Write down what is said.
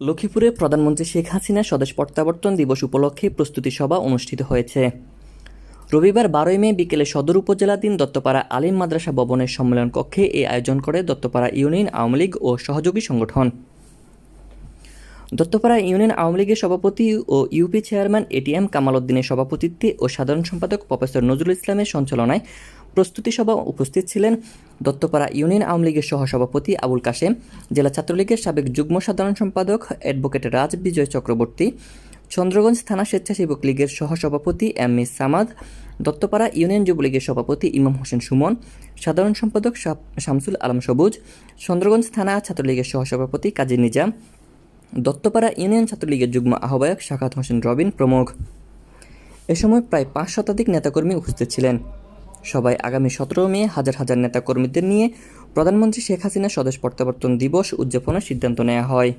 লক্ষ্মীপুরে প্রধানমন্ত্রী শেখ হাসিনা স্বদেশ প্রত্যাবর্তন দিবস উপলক্ষে প্রস্তুতি সভা অনুষ্ঠিত হয়েছে। রবিবার বারোই মে বিকেলে সদর উপজেলাধীন দত্তপাড়া আলিম মাদ্রাসা ভবনের সম্মেলন কক্ষে এই আয়োজন করে দত্তপাড়া ইউনিয়ন আওয়ামী লীগ ও সহযোগী সংগঠন। দত্তপাড়া ইউনিয়ন আওয়ামী লীগের সভাপতি ও ইউপি চেয়ারম্যান এটিএম কামাল উদ্দিনের সভাপতিত্বে ও সাধারণ সম্পাদক প্রফেসর নজরুল ইসলামের সঞ্চালনায় প্রস্তুতি সভা উপস্থিত ছিলেন দত্তপাড়া ইউনিয়ন আওয়ামী লীগের সহসভাপতি আবুল কাশেম, জেলা ছাত্রলীগের সাবেক যুগ্ম সাধারণ সম্পাদক অ্যাডভোকেট রাজ বিজয় চক্রবর্তী, চন্দ্রগঞ্জ থানা স্বেচ্ছাসেবক লীগের সহসভাপতি M A Samad, Duttapara union যুবলীগের সভাপতি ইমাম হোসেন সুমন, সাধারণ সম্পাদক শাম- শামসুল আলম সবুজ, চন্দ্রগঞ্জ থানা ছাত্রলীগের সহসভাপতি কাজী নিজাম, দত্তপাড়া ইউনিয়ন ছাত্রলীগের যুগ্ম আহ্বায়ক শাখাত হোসেন রবিন প্রমুখ। এ সময় প্রায় পাঁচ শতাধিক নেতাকর্মী উপস্থিত ছিলেন। সবাই আগামী সতেরো মে হাজার হাজার নেতাকর্মীদের নিয়ে প্রধানমন্ত্রী শেখ হাসিনা স্বদেশ প্রত্যাবর্তন দিবস উদযাপনের সিদ্ধান্ত নেওয়া হয়।